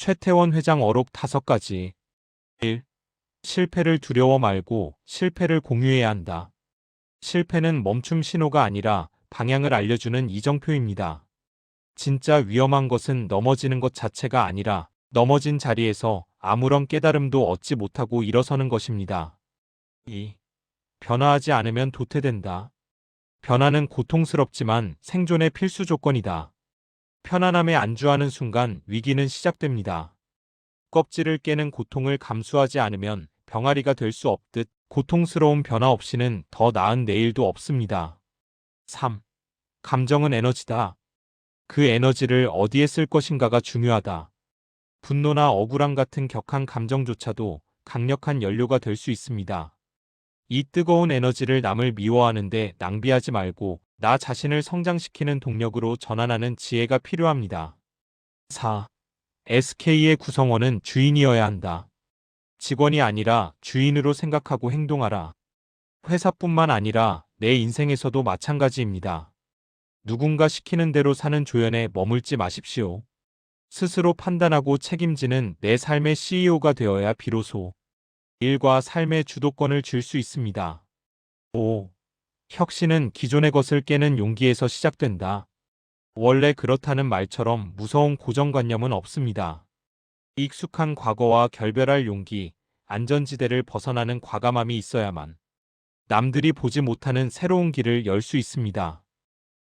최태원 회장 어록 다섯 가지. 1. 실패를 두려워 말고 실패를 공유해야 한다. 실패는 멈춤 신호가 아니라 방향을 알려주는 이정표입니다. 진짜 위험한 것은 넘어지는 것 자체가 아니라 넘어진 자리에서 아무런 깨달음도 얻지 못하고 일어서는 것입니다. 2. 변화하지 않으면 도태된다. 변화는 고통스럽지만 생존의 필수 조건이다. 편안함에 안주하는 순간 위기는 시작됩니다. 껍질을 깨는 고통을 감수하지 않으면 병아리가 될 수 없듯 고통스러운 변화 없이는 더 나은 내일도 없습니다. 3. 감정은 에너지다. 그 에너지를 어디에 쓸 것인가가 중요하다. 분노나 억울함 같은 격한 감정조차도 강력한 연료가 될 수 있습니다. 이 뜨거운 에너지를 남을 미워하는데 낭비하지 말고 나 자신을 성장시키는 동력으로 전환하는 지혜가 필요합니다. 4. SK의 구성원은 주인이어야 한다. 직원이 아니라 주인으로 생각하고 행동하라. 회사뿐만 아니라 내 인생에서도 마찬가지입니다. 누군가 시키는 대로 사는 조연에 머물지 마십시오. 스스로 판단하고 책임지는 내 삶의 CEO가 되어야 비로소 일과 삶의 주도권을 쥘수 있습니다. 5. 혁신은 기존의 것을 깨는 용기에서 시작된다. 원래 그렇다는 말처럼 무서운 고정관념은 없습니다. 익숙한 과거와 결별할 용기, 안전지대를 벗어나는 과감함이 있어야만 남들이 보지 못하는 새로운 길을 열 수 있습니다.